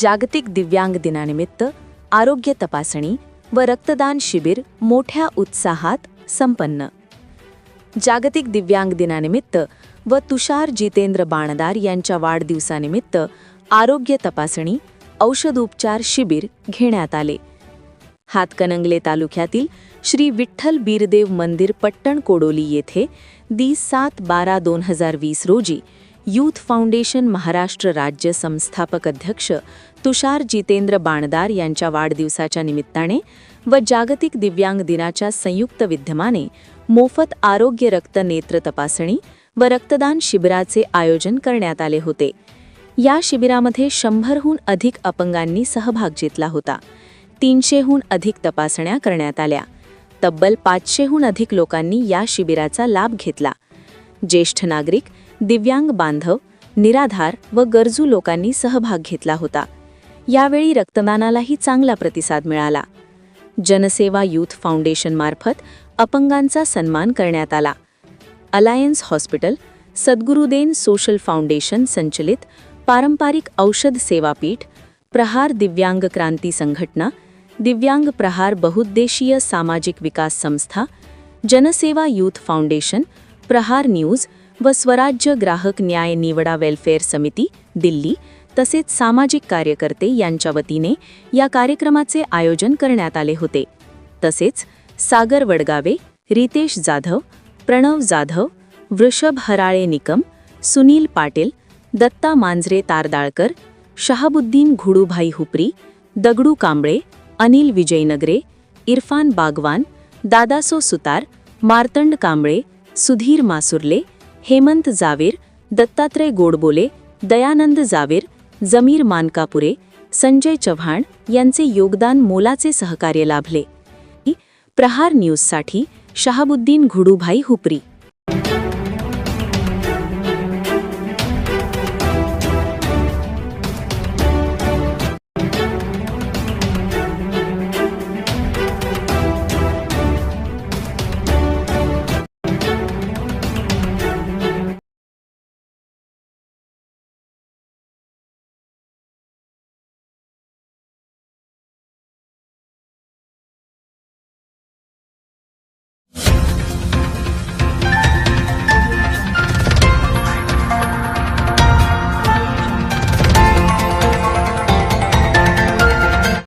जागतिक दिव्यांग दिनानिमित्त आरोग्य तपासणी व रक्तदान शिबिर मोठ्या उत्साहात संपन्न. जागतिक दिव्यांग दिनानिमित्त व तुषार जितेंद्र बाणदार यांच्या वाढदिवसानिमित्त आरोग्य तपासणी औषधोपचार शिबिर घेण्यात आले. हातकणंगले तालुक्यातील श्री विठ्ठल बीरदेव मंदिर पट्टण कोडोली येथे दी सात बारा दोन हजार वीस रोजी यूथ फाउंडेशन महाराष्ट्र राज्य संस्थापक अध्यक्ष तुषार जितेंद्र बाणदार यांच्या वाढदिवसाच्या निमित्ताने व जागतिक दिव्यांग दिनाच्या संयुक्त विद्यमाने मोफत आरोग्य रक्त नेत्र तपासणी व रक्तदान शिबिराचे आयोजन करण्यात आले होते. या शिबिरामध्ये शंभरहून अधिक अपंगांनी सहभाग घेतला होता. तीनशेहून अधिक तपासण्या करण्यात आल्या. तब्बल पाचशेहून अधिक लोकांनी या शिबिराचा लाभ घेतला. ज्येष्ठ नागरिक दिव्यांग बांधव निराधार व गरजू लोकांनी सहभाग घेतला होता. यावेळी रक्तदानालाही चांगला प्रतिसाद मिळाला. जनसेवा यूथ फाउंडेशनमार्फत अपंगांचा सन्मान करण्यात आला. अलायन्स हॉस्पिटल सद्गुरुदेन सोशल फाउंडेशन संचलित पारंपरिक औषध सेवापीठ प्रहार दिव्यांग क्रांती संघटना दिव्यांग प्रहार बहुद्देशीय सामाजिक विकास संस्था जनसेवा यूथ फाउंडेशन प्रहार न्यूज व स्वराज्य ग्राहक न्याय निवडा वेलफेअर समिती दिल्ली तसेच सामाजिक कार्यकर्ते यांच्या वतीने या कार्यक्रमाचे आयोजन करण्यात आले होते. तसेच सागर वडगावे रितेश जाधव प्रणव जाधव वृषभ हराळे निकम सुनील पाटील दत्ता मांजरे तारदाळकर शहाबुद्दीन घुडूभाई हुपरी दगडू कांबळे अनिल विजयनगरे इरफान बागवान दादासो सुतार मार्तंड कांबळे सुधीर मासुर्ले हेमंत जावेर दत्तात्रय गोडबोले दयानंद जावेर जमीर मानकापुरे संजय चव्हाण यांचे योगदान मोलाचे सहकार्य लाभले. प्रहार न्यूजसाठी शहाबुद्दीन घुडूभाई हुपरी.